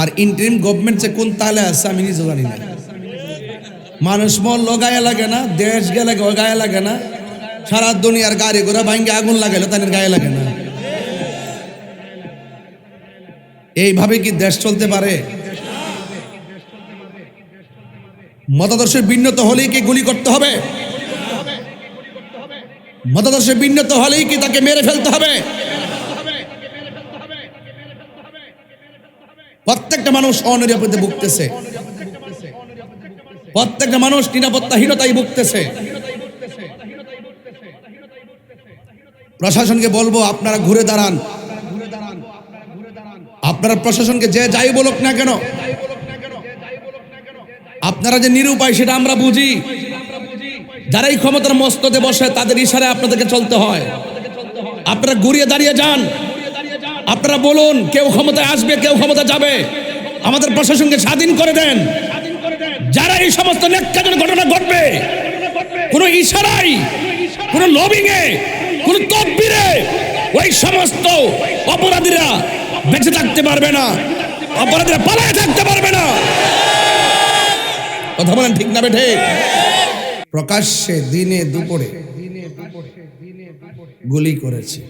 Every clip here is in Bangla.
আর ইন্টারিম গভর্নমেন্ট কোন তালে আছে, আমি নিজে জানি না। মানুষ মল গায়ে লাগে না, দেশ গেলে গায়ে লাগে না। সারা দুনিয়ার গাড়ি ঘোড়া ভাঙ্গে আগুন লাগাইলো তাদের গায়ে লাগে না। এইভাবে কি দেশ চলতে পারে? মতাদর্শে বিন্নত হলেই কি গুলি করতে হবে? মতাদর্শে বিন্নত হলেই কি তাকে মেরে ফেলতে হবে? প্রত্যেকটা মানুষ অনিরাপদে ভুগতেছে। প্রত্যেকটা মানুষ নিরাপত্তাহীনতায় ভুগতেছে। প্রশাসনকে বলব, আপনারা ঘুরে দাঁড়ান। আপনারা প্রশাসনকে যে যাই বলুক না কেন, আপনারা যে নিরুপায় সেটা আমরা বুঝি। যারাই ক্ষমতার মস্ততে বসে, তাদের ইশারায় আপনাদেরকে চলতে হয়। আপনারা ঘুরিয়ে দাঁড়িয়ে যান। আপনারা বলুন, কেউ ক্ষমতায় আসবে, কেউ ক্ষমতা যাবে। আমাদের প্রশাসনকে স্বাধীন করে দেন। যারা এই সমস্ত ন্যাক্কাজনক ঘটনা ঘটবে কোন ইশারাই কোন লবিং এ কোন তকবিরে ওই সমস্ত অপরাধীরা বেঁচে থাকতে পারবে না। অপরাধীরা পালায় থাকতে পারবে না। কথা বলেন ঠিক না বেঠে? প্রকাশ্যে দিনে দুপুরে গুলি করেছে।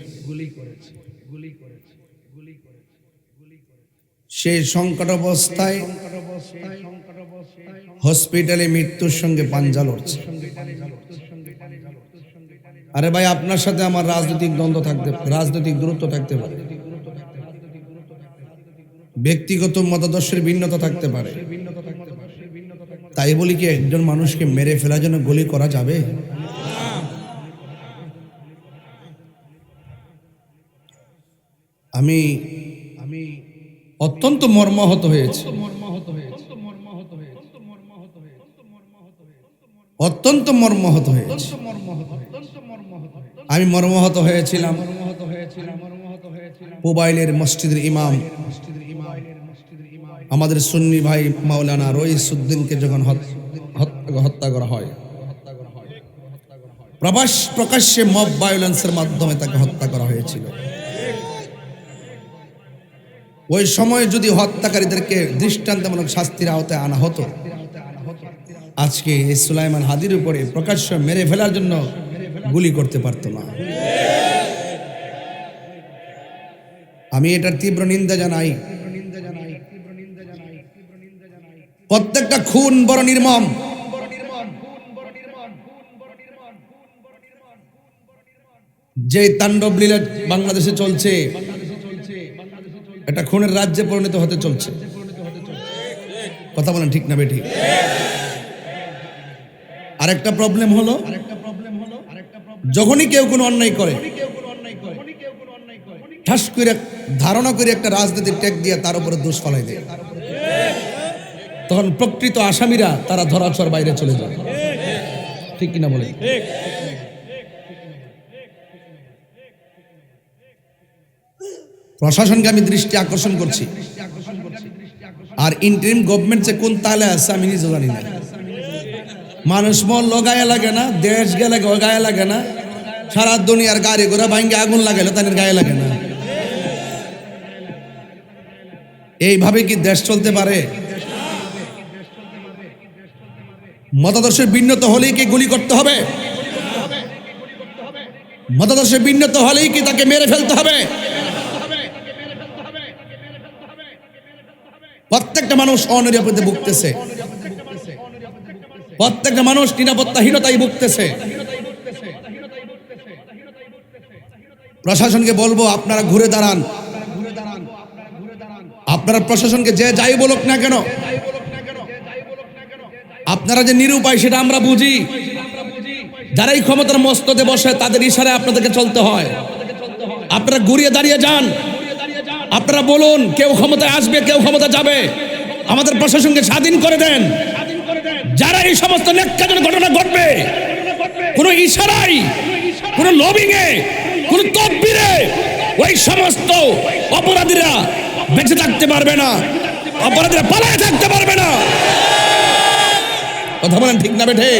সেই সংকট অবস্থায় হসপিটালে মৃত্যুর সঙ্গে পাঞ্জা লড়ছে। আরে ভাই, আপনার সাথে আমার রাজনৈতিক দ্বন্দ্ব থাকতে রাজনৈতিক দূরত্ব থাকতে পারে। ব্যক্তিগত মতাদর্শের ভিন্নতা থাকতে পারে। তাই বলি কি, একজন মানুষকে মেরে ফেলার জন্য গুলি করা যাবে? আমি আমি অত্যন্ত মর্মাহত হয়েছে। অত্যন্ত মর্মাহত হয়েছে। আমি মর্মাহত হয়েছিলাম। মোবাইলের মসজিদের ইমাম। আমাদের সুন্নি ভাই মাওলানা রইসুদ্দিনকে যখন হত- হত- হত্যা করা হয় প্রবাস প্রকাশ্যে মব ভায়োলেন্সের মাধ্যমে তাকে হত্যা করা হয়েছিল। ওই সময় যদি হত্যাকারীদেরকে দৃষ্টান্তমূলক শাস্তির আওতায় আনা হতো, আজকে এই সুলাইমান হাদির উপরে প্রকাশ্য মেরে ফেলার জন্য গুলি করতে পারতো না। আমি এটার তীব্র নিন্দা জানাই। প্রত্যেকটা খুন বড় নির্মম। যে তাণ্ডব লীলা বাংলাদেশে চলছে এটা খুনের রাজ্যে পরিণত হতে চলছে। কথা বলেন ঠিক না বেঠি। আরেকটা প্রবলেম হলো, যখনই কেউ কোনো অন্যায় করে, ঠাস করে ধারণা করে একটা রাজনীতির ট্যাগ দিয়ে তার উপরে দোষ ফলাই দেয়। তখন প্রকৃত আসামিরা তারা ধরাছর বাইরে চলে যায়। ঠিক কিনা বলে প্রশাসনকে আমি দৃষ্টি আকর্ষণ করছি। আর ইন্টারিম গভর্নমেন্ট যে কোন তালে আছে, আমি নিজে জানি না। মানুষ মল গায়ে লাগে না, দেশ গেলে গায়ে লাগে না, সারা দুনিয়ার গাড়ি ঘোড়া ভাঙ্গে আগুন লাগাইলো তাদের গায়ে লাগে না। এইভাবে কি দেশ চলতে পারে? মতাদর্শের ভিন্নত হলেই কি গুলি করতে হবে? মতাদর্শের ভিন্নত হলেই কি তাকে মেরে ফেলতে হবে? প্রত্যেকটা মানুষ অনিরাপদে ভুগতেছে। প্রত্যেকটা মানুষ নিরাপত্তাহীনতায় ভুগতেছে। প্রশাসনকে বলব, আপনারা ঘুরে দাঁড়ান। আপনারা প্রশাসনকে যে যাই বলুক না কেন, আপনারা যে নিরুপায় সেটা আমরা বুঝি। যারাই ক্ষমতার মস্ততে বসে, তাদের ইশারায় আপনাদেরকে চলতে হয়। আপনারা ঘুরিয়ে দাঁড়িয়ে যান। আপনারা বলুন, কেউ ক্ষমতায় আসবে, কেউ ক্ষমতা যাবে। আমাদের প্রশাসনকে স্বাধীন করে দেন। যারা এই সমস্ত ন্যাক্কাজনক ঘটনা ঘটবে, কোন ইশারাই কোন লবিং এ কোন তকবিরে, ওই সমস্ত অপরাধীরা বেঁচে থাকতে পারবে না, অপরাধীরা পালায় থাকতে পারবে না। কথা বলেন ঠিক না বেঠে?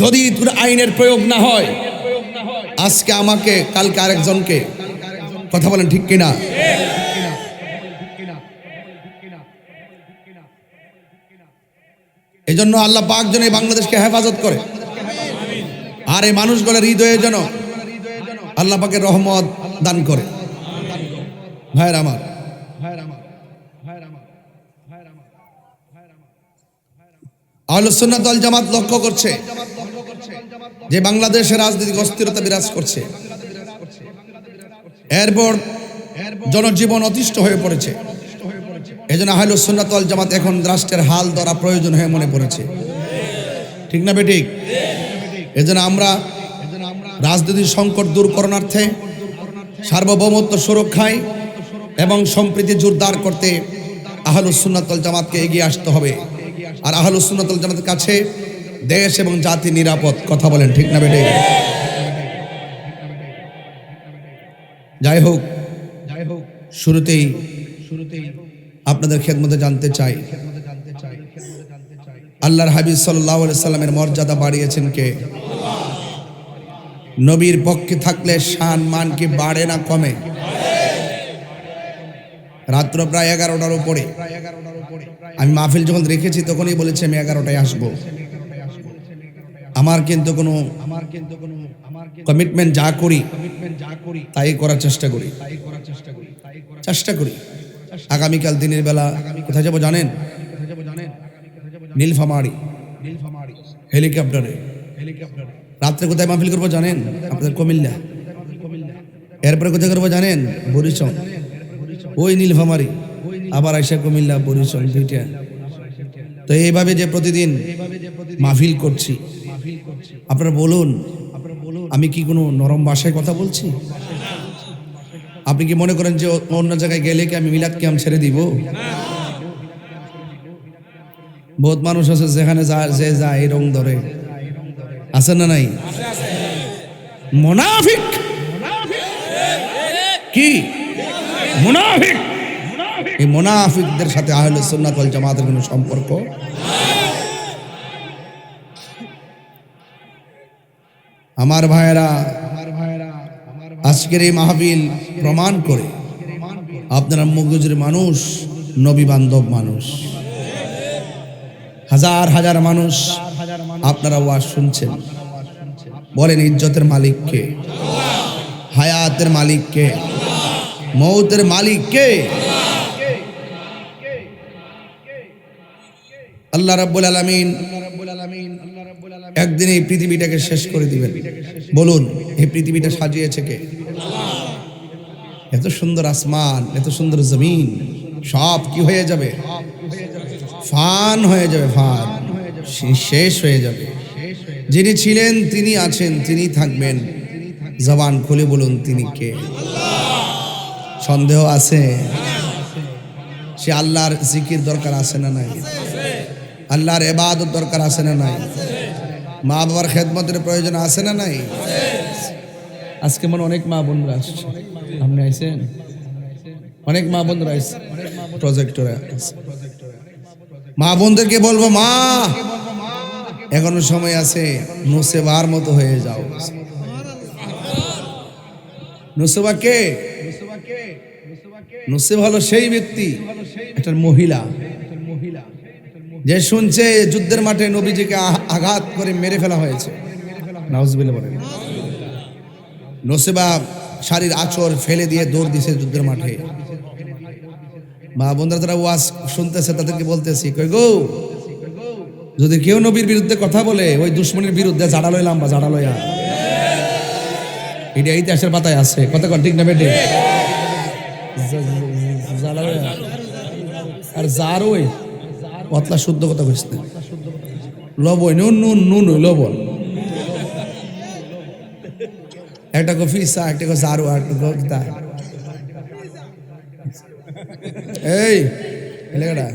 যদি তোর আইনের প্রয়োগ না হয়, আজকে আমাকে, কালকে আরেকজনকে, কথা বলেন ঠিক কিনা? এই জন্য আল্লাহ পাক যেন এই বাংলাদেশকে হেফাজত করে। আর এই মানুষগুলোর হৃদয়ে যেন আল্লাহ পাকের রহমত দান করে। ভাইয়ের আমার। আলোচনা জামাত লক্ষ্য করছে যে বাংলাদেশের রাজনৈতিক অস্থিরতা বিরাজ করছে। এরপর জনজীবন অতিষ্ঠ হয়ে পড়েছে। এই জন্য আহল সুন্নাতল জামাত এখন রাষ্ট্রের হাল ধরা প্রয়োজন হয়ে মনে পড়েছে। ঠিক না বেঠিক? এই জন্য আমরা রাজনীতির সংকট দূর করণার্থে সার্বভৌমত্ব সুরক্ষায় এবং সম্প্রীতি জোরদার করতে আহলুস সুন্নাতল জামাতকে এগিয়ে আসতে হবে। আর আহলুস সুন্নাতল জামাতের কাছে দেশ এবং জাতি নিরাপদ, কথা বলেন, ঠিক না বেটে যাই হোক যাই হোক শুরুতেই শুরুতেই আপনাদের খেদমতে জানতে চাই। আল্লাহর হাবিব সাল্লাহ সাল্লামের মর্যাদা বাড়িয়েছেন কে? নবীর পক্ষে থাকলে শান মান কি বাড়ে না কমে? রাত্র প্রায় এগারোটার উপরে। আমি মাহফিল যখন রেখেছি, তখনই বলেছি, আমি এগারোটায় আসব। আমার কিন্তু কোনো আমার কিন্তু কোনো কমিটমেন্ট যা করি যা করি তাই করার চেষ্টা করি, তাই করার চেষ্টা করি। চেষ্টা করি। আগামীকাল দিনের বেলা কোথায় যাব জানেন? নীলফামারি। হেলিকপ্টারে। রাত্রে কোথায় মাহফিল করব জানেন? আপনাদের কুমিল্লা। এরপরে কোথায় করব জানেন? বরিশন ওই নীলফামারি। আবার আইসা কুমিল্লা বরিশন দুইটা তো এইভাবে যে প্রতিদিন মাহফিল করছি। আপনারা বলুন, আমি কি কোনো নরম ভাষায় কথা বলছি? আপনি কি মনে করেন যে অন্য জায়গায় গেলে কি আমি মিলাদ ক্যাম্প ছেড়ে দিব? বহুত মানুষ আছে যেখানে যা যে যায় রং ধরে। আছে না নাই? মোনাফিক! কি? মুনাফিক! এই মুনাফিকদের সাথে আহলে সুন্নাত ওয়াল জামাতের কোনো সম্পর্ক? আমার ভাইয়েরা আজকের এই মাহবিল প্রমাণ করে আপনারা মগজের মানুষ, নবী বান্ধব মানুষ। হাজার হাজার মানুষ আপনারা ওয়াজ শুনছেন। বলেন ইজ্জতের মালিককে হায়াতের মালিককে মৌতের মালিককে আল্লাহ রাব্বুল আলামিন একদিন এই পৃথিবীটাকে শেষ করে দিবেন। বলুন, এই পৃথিবীটা সাজিয়েছে কে? এত সুন্দর আসমান, এত সুন্দর জমিন, সব কি হয়ে যাবে? ফান হয়ে যাবে, ফান। শেষ হয়ে যাবে। যিনি ছিলেন, তিনি আছেন, তিনি থাকবেন। জবান খুলে বলুন, তিনি কে? সন্দেহ আছে? সে আল্লাহর জিকির দরকার আছে না নাই? আল্লাহর এবাদত দরকার আছে না নাই? মা বাবার খেদমতের প্রয়োজন আছে না নাই? আজকে মনে অনেক মা বোনরা আসছে। আপনি আইসেন অনেক মা বোনরা আসছে প্রজেক্টরে মা বোনদেরকে বলব মা এখনও সময় আছে নুসেবার মতো হয়ে যাও। নুসেবা কে? নুসেব হলো সেই ব্যক্তি একটা মহিলা। যে শুনছে যুদ্ধের মাঠে নবীজিকে আঘাত করে মেরে ফেলা হয়েছে। নসেবা শাড়ির আচর ফেলে দিয়ে দৌড় দিছে যুদ্ধের মাঠে। মা বন্ধুরা তারা ওয়াজ শুনতেছে তাদেরকে বলতেছি, কই গো? যদি কেউ নবীর বিরুদ্ধে কথা বলে, ওই দুশ্মনের বিরুদ্ধে জাড়া লইলাম বা জাড়া লইয়া এটা ইতিহাসের পাতায় আছে। কথা কন, ঠিক না বেটে? আর যার ওই? পতলা শুদ্ধ কথা কইস না। লবণ, নুন নুন লবণ। একটা কো ফিসা একটা কো জারু আর একটা কো এই এলাকাটা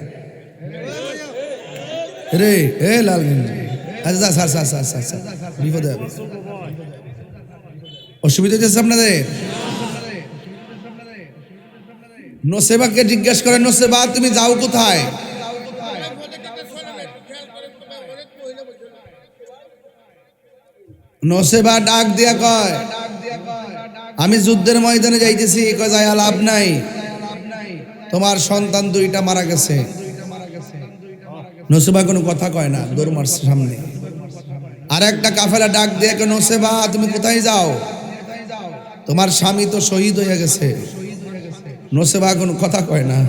রে, এ লাল গেঞ্জি আচ্ছা যা sir sir sir sir sir বিপদে হবে। অসুবিধা হচ্ছে আপনাদের? নোসেবাকে জিজ্ঞেস করেন নোসেবা, তুমি যাও কোথায়? নোসেবা ডাক দিয়া কয়। আমি যুদ্ধের ময়দানে যাইতেছি, কয়, যায় লাভ নাই। তোমার সন্তান দুইটা মারা গেছে। নসেবা কোনো কথা কয় না, দৌড় মারছে সামনে। আর একটা কাফেলা ডাক দিয়ে নসেবা, তুমি কোথায় যাও? তোমার স্বামী তো শহীদ হয়ে গেছে। নসেবা কোনো কথা কয় না।